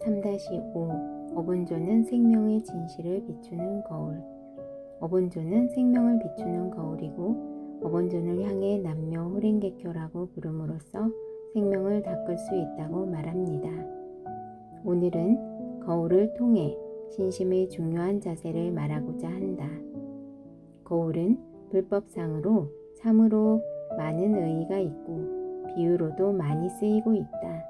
3-5 어본조는 생명의 진실을 비추는 거울 어본조는 생명을 비추는 거울이고 어본존을 향해 남녀 호랭개교라고 부름으로써 생명을 닦을 수 있다고 말합니다. 오늘은 거울을 통해 신심의 중요한 자세를 말하고자 한다. 거울은 불법상으로 참으로 많은 의의가 있고 비유로도 많이 쓰이고 있다.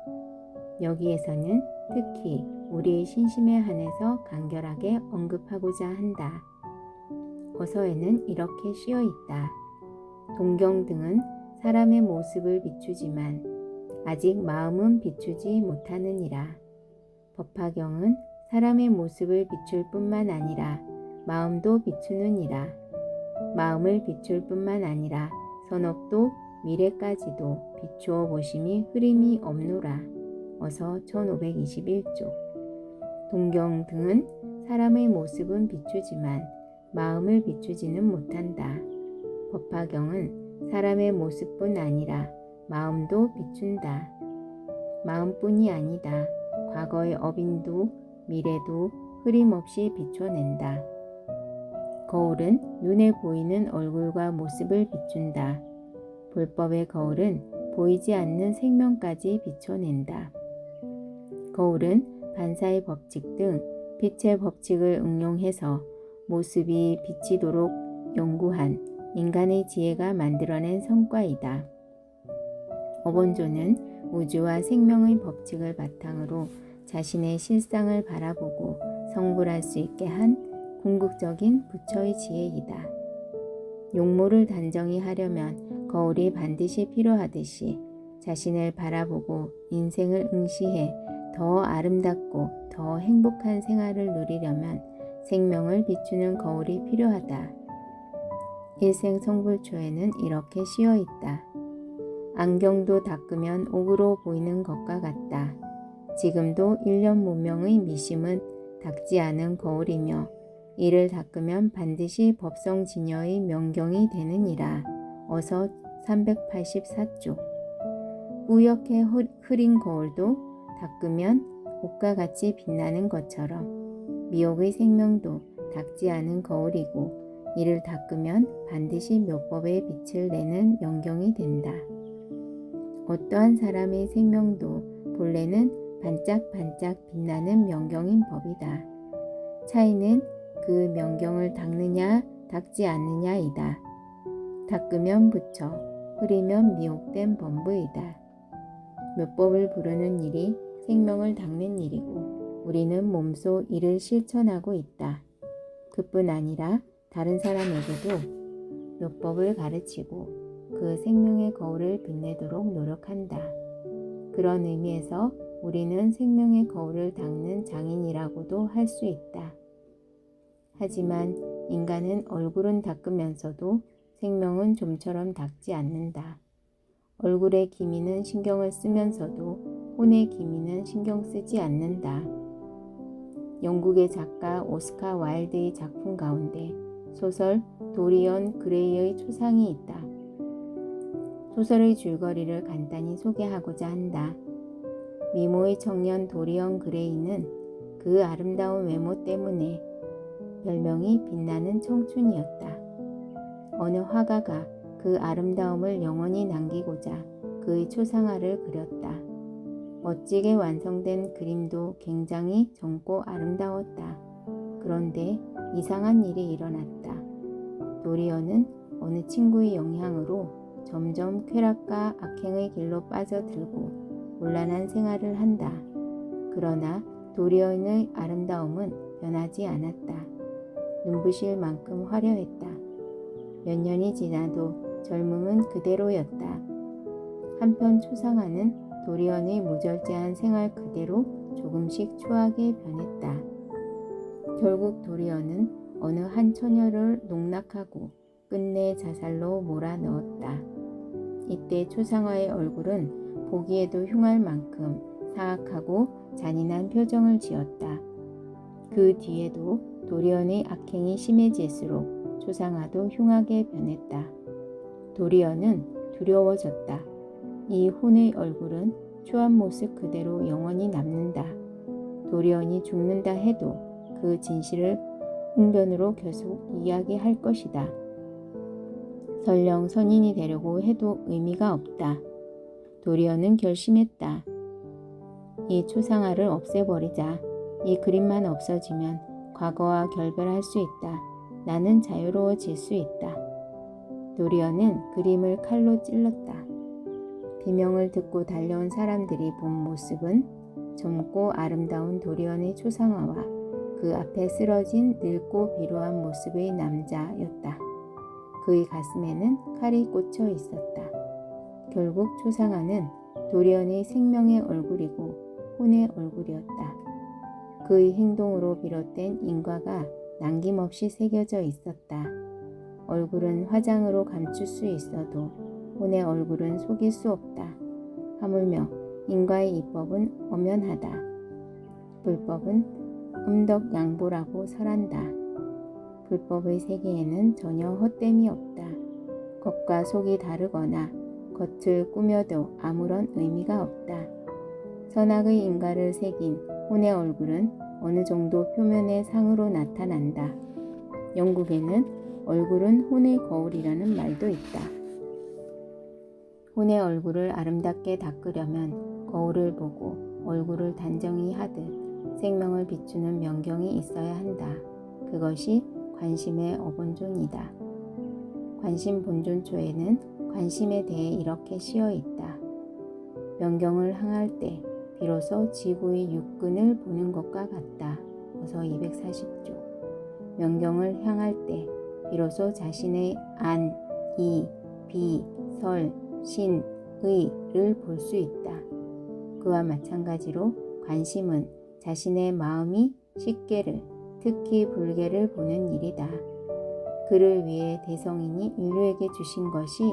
여기에서는 특히 우리의 신심에 한해서 간결하게 언급하고자 한다. 어서에는 이렇게 씌어 있다. 동경 등은 사람의 모습을 비추지만 아직 마음은 비추지 못하느니라. 법화경은 사람의 모습을 비출 뿐만 아니라 마음도 비추느니라. 마음을 비출 뿐만 아니라 선업도 미래까지도 비추어 보심이 흐림이 없노라. 어서 1521쪽. 동경 등은 사람의 모습은 비추지만 마음을 비추지는 못한다. 법화경은 사람의 모습뿐 아니라 마음도 비춘다. 마음뿐이 아니다. 과거의 어빈도 미래도 흐림없이 비춰낸다. 거울은 눈에 보이는 얼굴과 모습을 비춘다. 불법의 거울은 보이지 않는 생명까지 비춰낸다. 거울은 반사의 법칙 등 빛의 법칙을 응용해서 모습이 비치도록 연구한 인간의 지혜가 만들어낸 성과이다. 어본조는 우주와 생명의 법칙을 바탕으로 자신의 실상을 바라보고 성불할 수 있게 한 궁극적인 부처의 지혜이다. 용모를 단정히 하려면 거울이 반드시 필요하듯이 자신을 바라보고 인생을 응시해 더 아름답고 더 행복한 생활을 누리려면 생명을 비추는 거울이 필요하다. 일생 성불초에는 이렇게 씌어 있다. 안경도 닦으면 옥으로 보이는 것과 같다. 지금도 일년 무명의 미심은 닦지 않은 거울이며 이를 닦으면 반드시 법성 진여의 명경이 되느니라. 어서 384쪽. 뿌옇게 흐린 거울도 닦으면 옷과 같이 빛나는 것처럼 미혹의 생명도 닦지 않은 거울이고 이를 닦으면 반드시 묘법의 빛을 내는 명경이 된다. 어떠한 사람의 생명도 본래는 반짝반짝 빛나는 명경인 법이다. 차이는 그 명경을 닦느냐 닦지 않느냐이다. 닦으면 부처, 흐리면 미혹된 범부이다. 묘법을 부르는 일이 생명을 닦는 일이고 우리는 몸소 이를 실천하고 있다. 그뿐 아니라 다른 사람에게도 묘법을 가르치고 그 생명의 거울을 빛내도록 노력한다. 그런 의미에서 우리는 생명의 거울을 닦는 장인이라고도 할 수 있다. 하지만 인간은 얼굴은 닦으면서도 생명은 좀처럼 닦지 않는다. 얼굴의 기미는 신경을 쓰면서도 혼의 기미는 신경 쓰지 않는다. 영국의 작가 오스카 와일드의 작품 가운데 소설 도리언 그레이의 초상이 있다. 소설의 줄거리를 간단히 소개하고자 한다. 미모의 청년 도리언 그레이는 그 아름다운 외모 때문에 별명이 빛나는 청춘이었다. 어느 화가가 그 아름다움을 영원히 남기고자 그의 초상화를 그렸다. 멋지게 완성된 그림도 굉장히 젊고 아름다웠다. 그런데 이상한 일이 일어났다. 도리어는 어느 친구의 영향으로 점점 쾌락과 악행의 길로 빠져들고 곤란한 생활을 한다. 그러나 도리어의 아름다움은 변하지 않았다. 눈부실 만큼 화려했다. 몇 년이 지나도 젊음은 그대로였다. 한편 초상화는 도리언의 무절제한 생활 그대로 조금씩 추하게 변했다. 결국 도리언은 어느 한 처녀를 농락하고 끝내 자살로 몰아넣었다. 이때 초상화의 얼굴은 보기에도 흉할 만큼 사악하고 잔인한 표정을 지었다. 그 뒤에도 도리언의 악행이 심해질수록 초상화도 흉하게 변했다. 도리언은 두려워졌다. 이 혼의 얼굴은 추한 모습 그대로 영원히 남는다. 도리언이 죽는다 해도 그 진실을 웅변으로 계속 이야기할 것이다. 설령 선인이 되려고 해도 의미가 없다. 도리언은 결심했다. 이 초상화를 없애버리자. 이 그림만 없어지면 과거와 결별할 수 있다. 나는 자유로워질 수 있다. 도리언은 그림을 칼로 찔렀다. 비명을 듣고 달려온 사람들이 본 모습은 젊고 아름다운 도리언의 초상화와 그 앞에 쓰러진 늙고 비루한 모습의 남자였다. 그의 가슴에는 칼이 꽂혀 있었다. 결국 초상화는 도리언의 생명의 얼굴이고 혼의 얼굴이었다. 그의 행동으로 비롯된 인과가 남김없이 새겨져 있었다. 얼굴은 화장으로 감출 수 있어도 혼의 얼굴은 속일 수 없다. 하물며 인과의 이법은 엄연하다. 불법은 음덕 양보라고 설한다. 불법의 세계에는 전혀 헛됨이 없다. 겉과 속이 다르거나 겉을 꾸며도 아무런 의미가 없다. 선악의 인과를 새긴 혼의 얼굴은 어느 정도 표면의 상으로 나타난다. 영국에는 얼굴은 혼의 거울이라는 말도 있다. 혼의 얼굴을 아름답게 닦으려면 거울을 보고 얼굴을 단정히 하듯 생명을 비추는 명경이 있어야 한다. 그것이 관심의 어본존이다. 관심 본존초에는 관심에 대해 이렇게 씌어 있다. 명경을 항할 때 비로소 지구의 육근을 보는 것과 같다. 어서 240조. 명경을 향할 때 비로소 자신의 안, 이, 비, 설, 신, 의를 볼 수 있다. 그와 마찬가지로 관심은 자신의 마음이 식계를, 특히 불계를 보는 일이다. 그를 위해 대성인이 인류에게 주신 것이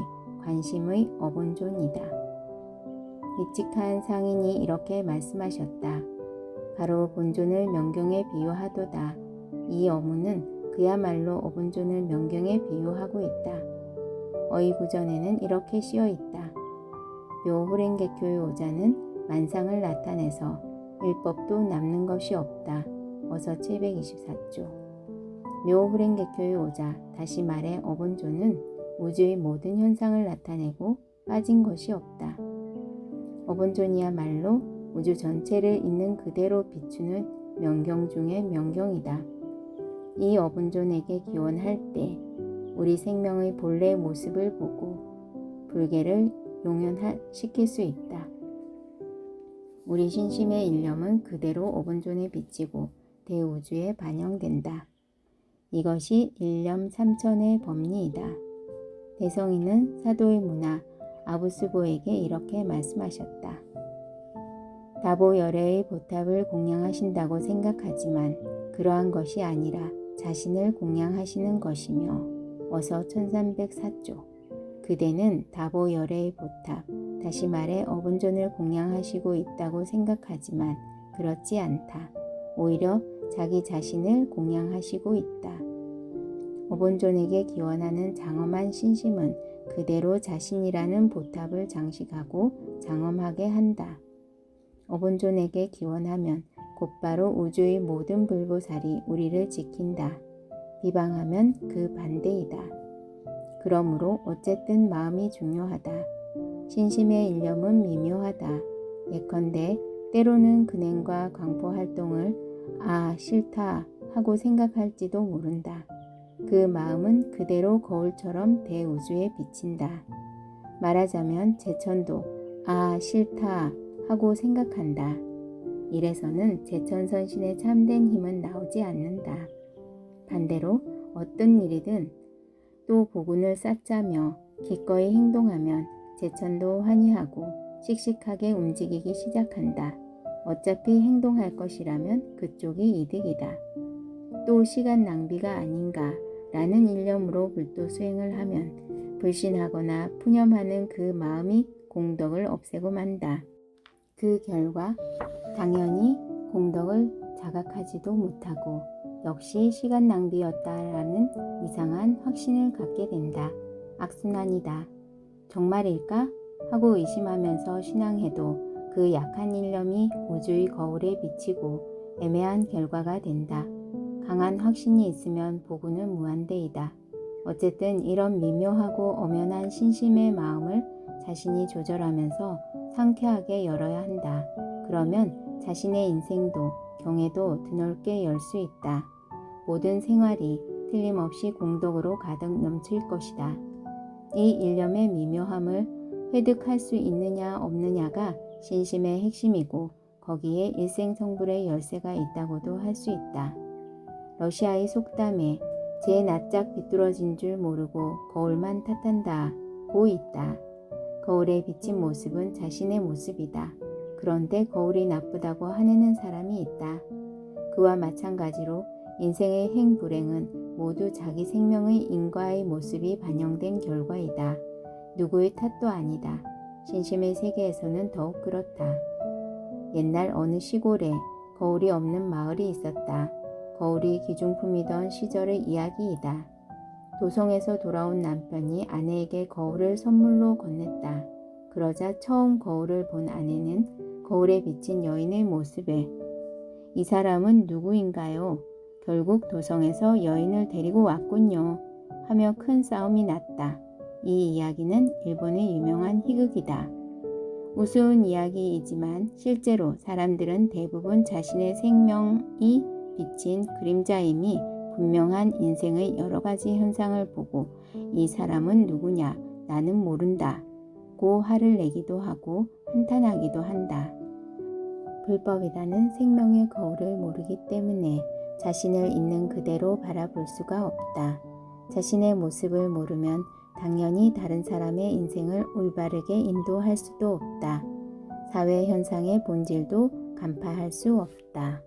관심의 어본존이다. 일찍한 상인이 이렇게 말씀하셨다. 바로 본존을 명경에 비유하도다. 이 어문은 그야말로 어본존을 명경에 비유하고 있다. 어이구전에는 이렇게 씌어 있다. 묘호랭개교의 오자는 만상을 나타내서 율법도 남는 것이 없다. 어서 724조. 묘호랭개교의 오자, 다시 말해 어본존은 우주의 모든 현상을 나타내고 빠진 것이 없다. 어본존이야말로 우주 전체를 있는 그대로 비추는 명경 중의 명경이다. 이 어본존에게 기원할 때 우리 생명의 본래 모습을 보고 불계를 용연시킬 수 있다. 우리 신심의 일념은 그대로 어본존에 비치고 대우주에 반영된다. 이것이 일념 삼천의 법리이다. 대성이는 사도의 문화 아부스보에게 이렇게 말씀하셨다. 다보 열애의 보탑을 공양하신다고 생각하지만 그러한 것이 아니라 자신을 공양하시는 것이며 어서 1304조 그대는 다보 열애의 보탑 다시 말해 어분존을 공양하시고 있다고 생각하지만 그렇지 않다. 오히려 자기 자신을 공양하시고 있다. 어본존에게 기원하는 장엄한 신심은 그대로 자신이라는 보탑을 장식하고 장엄하게 한다. 어본존에게 기원하면 곧바로 우주의 모든 불보살이 우리를 지킨다. 비방하면 그 반대이다. 그러므로 어쨌든 마음이 중요하다. 신심의 일념은 미묘하다. 예컨대 때로는 근행과 광포 활동을 아 싫다 하고 생각할지도 모른다. 그 마음은 그대로 거울처럼 대우주에 비친다. 말하자면 제천도 아 싫다 하고 생각한다. 이래서는 제천선신의 참된 힘은 나오지 않는다. 반대로 어떤 일이든 또 복운을 쌓자며 기꺼이 행동하면 제천도 환희하고 씩씩하게 움직이기 시작한다. 어차피 행동할 것이라면 그쪽이 이득이다. 또 시간 낭비가 아닌가 라는 일념으로 불도 수행을 하면 불신하거나 푸념하는 그 마음이 공덕을 없애고 만다. 그 결과 당연히 공덕을 자각하지도 못하고 역시 시간 낭비였다라는 이상한 확신을 갖게 된다. 악순환이다. 정말일까? 하고 의심하면서 신앙해도 그 약한 일념이 우주의 거울에 비치고 애매한 결과가 된다. 강한 확신이 있으면 보구는 무한대이다. 어쨌든 이런 미묘하고 엄연한 신심의 마음을 자신이 조절하면서 상쾌하게 열어야 한다. 그러면 자신의 인생도 경애도 드넓게 열 수 있다. 모든 생활이 틀림없이 공덕으로 가득 넘칠 것이다. 이 일념의 미묘함을 획득할 수 있느냐 없느냐가 신심의 핵심이고 거기에 일생성불의 열쇠가 있다고도 할 수 있다. 러시아의 속담에 제 낯짝 비뚤어진 줄 모르고 거울만 탓한다 고 있다. 거울에 비친 모습은 자신의 모습이다. 그런데 거울이 나쁘다고 화내는 사람이 있다. 그와 마찬가지로 인생의 행불행은 모두 자기 생명의 인과의 모습이 반영된 결과이다. 누구의 탓도 아니다. 신심의 세계에서는 더욱 그렇다. 옛날 어느 시골에 거울이 없는 마을이 있었다. 거울이 기중품이던 시절의 이야기이다. 도성에서 돌아온 남편이 아내에게 거울을 선물로 건넸다. 그러자 처음 거울을 본 아내는 거울에 비친 여인의 모습에 이 사람은 누구인가요? 결국 도성에서 여인을 데리고 왔군요. 하며 큰 싸움이 났다. 이 이야기는 일본의 유명한 희극이다. 우스운 이야기이지만 실제로 사람들은 대부분 자신의 생명이 비친 그림자임이 분명한 인생의 여러 가지 현상을 보고 이 사람은 누구냐 나는 모른다 고 화를 내기도 하고 한탄하기도 한다. 불법이라는 생명의 거울을 모르기 때문에 자신을 있는 그대로 바라볼 수가 없다. 자신의 모습을 모르면 당연히 다른 사람의 인생을 올바르게 인도할 수도 없다. 사회 현상의 본질도 간파할 수 없다.